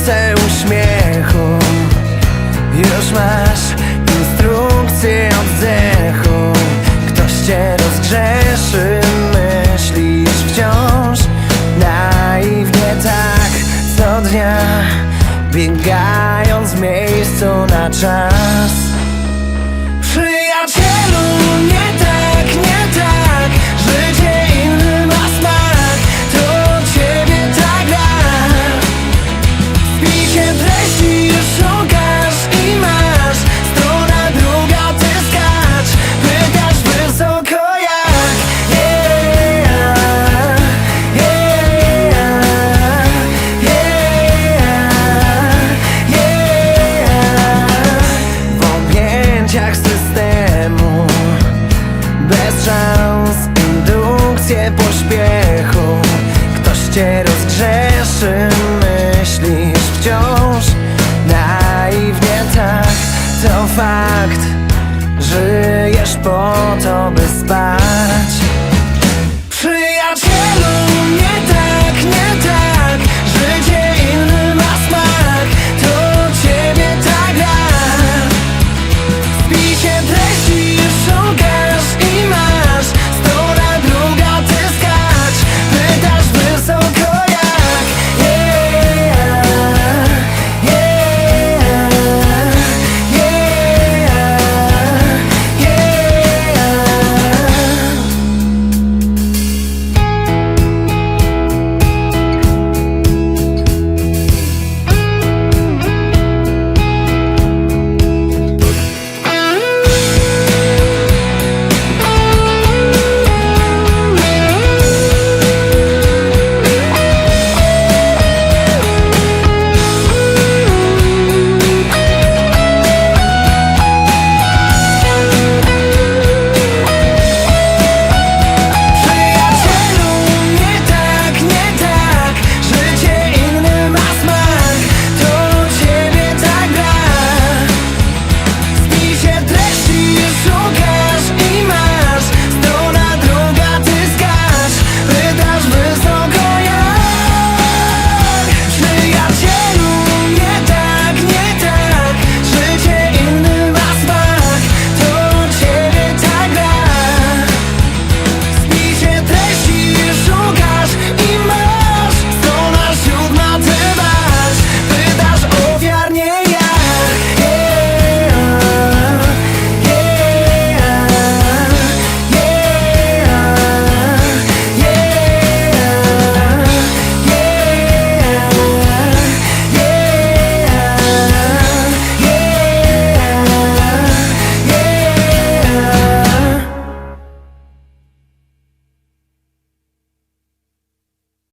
książce uśmiechu. Już masz instrukcję oddechu Ktoś cię rozgrzeszy, myślisz wciąż. Naiwnie tak co dnia Biegając w miejscu na czas pośpiechu Ktoś cię rozgrzeszy,